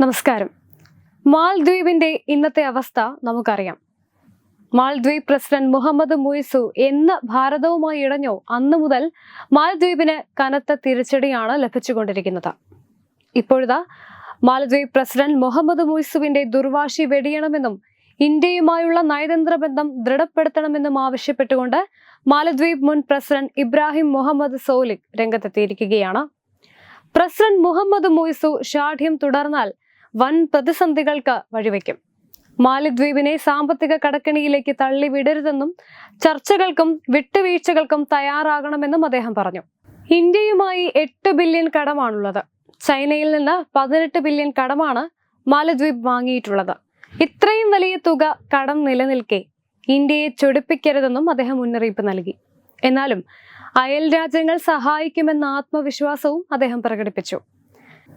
നമസ്കാരം. മാൽദ്വീപിന്റെ ഇന്നത്തെ അവസ്ഥ നമുക്കറിയാം. മാൽദ്വീപ് പ്രസിഡന്റ് മുഹമ്മദ് മുയ്സു എന്ന് ഭാരതവുമായി ഇടഞ്ഞോ അന്നു മുതൽ മാൽദ്വീപിന് കനത്ത തിരിച്ചടിയാണ് ലഭിച്ചുകൊണ്ടിരിക്കുന്നത്. ഇപ്പോഴതാ മാലദ്വീപ് പ്രസിഡന്റ് മുഹമ്മദ് മുയ്സുവിന്റെ ദുർവാശി വെടിയണമെന്നും ഇന്ത്യയുമായുള്ള നയതന്ത്ര ബന്ധം ദൃഢപ്പെടുത്തണമെന്നും ആവശ്യപ്പെട്ടുകൊണ്ട് മാലദ്വീപ് മുൻ പ്രസിഡന്റ് ഇബ്രാഹിം മുഹമ്മദ് സോലിക് രംഗത്തെത്തിയിരിക്കുകയാണ്. പ്രസിഡന്റ് മുഹമ്മദ് മുയ്സു ഷാഠ്യം തുടർന്നാൽ വൻ പ്രതിസന്ധികൾക്ക് വഴിവെക്കും. മാലിദ്വീപിനെ സാമ്പത്തിക കടക്കണിയിലേക്ക് തള്ളിവിടരുതെന്നും ചർച്ചകൾക്കും വിട്ടുവീഴ്ചകൾക്കും തയ്യാറാകണമെന്നും അദ്ദേഹം പറഞ്ഞു. ഇന്ത്യയുമായി എട്ട് ബില്യൺ കടമാണുള്ളത്. ചൈനയിൽ നിന്ന് പതിനെട്ട് ബില്യൺ കടമാണ് മാലദ്വീപ് വാങ്ങിയിട്ടുള്ളത്. ഇത്രയും വലിയ തുക കടം നിലനിൽക്കെ ഇന്ത്യയെ ചൊടിപ്പിക്കരുതെന്നും അദ്ദേഹം മുന്നറിയിപ്പ് നൽകി. എന്നാലും അയൽ രാജ്യങ്ങൾ സഹായിക്കുമെന്ന ആത്മവിശ്വാസവും അദ്ദേഹം പ്രകടിപ്പിച്ചു.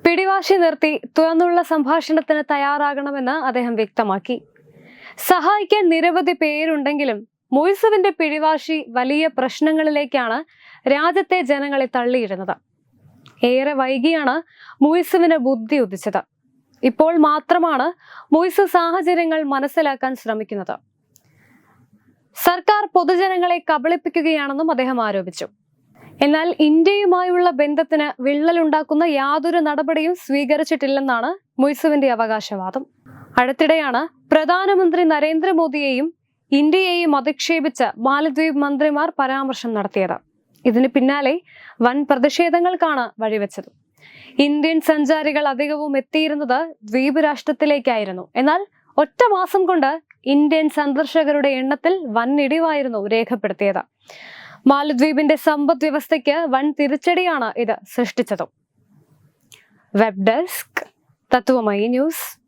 പിടിവാശി നിർത്തി തുറന്നുള്ള സംഭാഷണത്തിന് തയ്യാറാകണമെന്ന് അദ്ദേഹം വ്യക്തമാക്കി. സഹായിക്കാൻ നിരവധി പേരുണ്ടെങ്കിലും മൊയ്സുവിന്റെ പിടിവാശി വലിയ പ്രശ്നങ്ങളിലേക്കാണ് രാജ്യത്തെ ജനങ്ങളെ തള്ളിയിടുന്നത്. ഏറെ വൈകിയാണ് മൊയ്സുവിന് ബുദ്ധി ഉദിച്ചത്. ഇപ്പോൾ മാത്രമാണ് മുയ്സു സാഹചര്യങ്ങൾ മനസ്സിലാക്കാൻ ശ്രമിക്കുന്നത്. സർക്കാർ പൊതുജനങ്ങളെ കബളിപ്പിക്കുകയാണെന്നും അദ്ദേഹം ആരോപിച്ചു. എന്നാൽ ഇന്ത്യയുമായുള്ള ബന്ധത്തിന് വിള്ളലുണ്ടാക്കുന്ന യാതൊരു നടപടിയും സ്വീകരിച്ചിട്ടില്ലെന്നാണ് മുയ്സുവിന്റെ അവകാശവാദം. അടുത്തിടെയാണ് പ്രധാനമന്ത്രി നരേന്ദ്രമോദിയെയും ഇന്ത്യയെയും അധിക്ഷേപിച്ച് മാലദ്വീപ് മന്ത്രിമാർ പരാമർശം നടത്തിയത്. ഇതിന് പിന്നാലെ വൻ പ്രതിഷേധങ്ങൾക്കാണ് വഴിവെച്ചത്. ഇന്ത്യൻ സഞ്ചാരികൾ അധികവും എത്തിയിരുന്നത് ദ്വീപ് രാഷ്ട്രത്തിലേക്കായിരുന്നു. എന്നാൽ ഒറ്റ മാസം കൊണ്ട് ഇന്ത്യൻ സന്ദർശകരുടെ എണ്ണത്തിൽ വൻ ഇടിവായിരുന്നു രേഖപ്പെടുത്തിയത്. മാലദ്വീപിന്റെ സമ്പദ് വ്യവസ്ഥയ്ക്ക് വൻ തിരിച്ചടിയാണ് ഇത് സൃഷ്ടിച്ചതും. Web desk Tatwamayi news.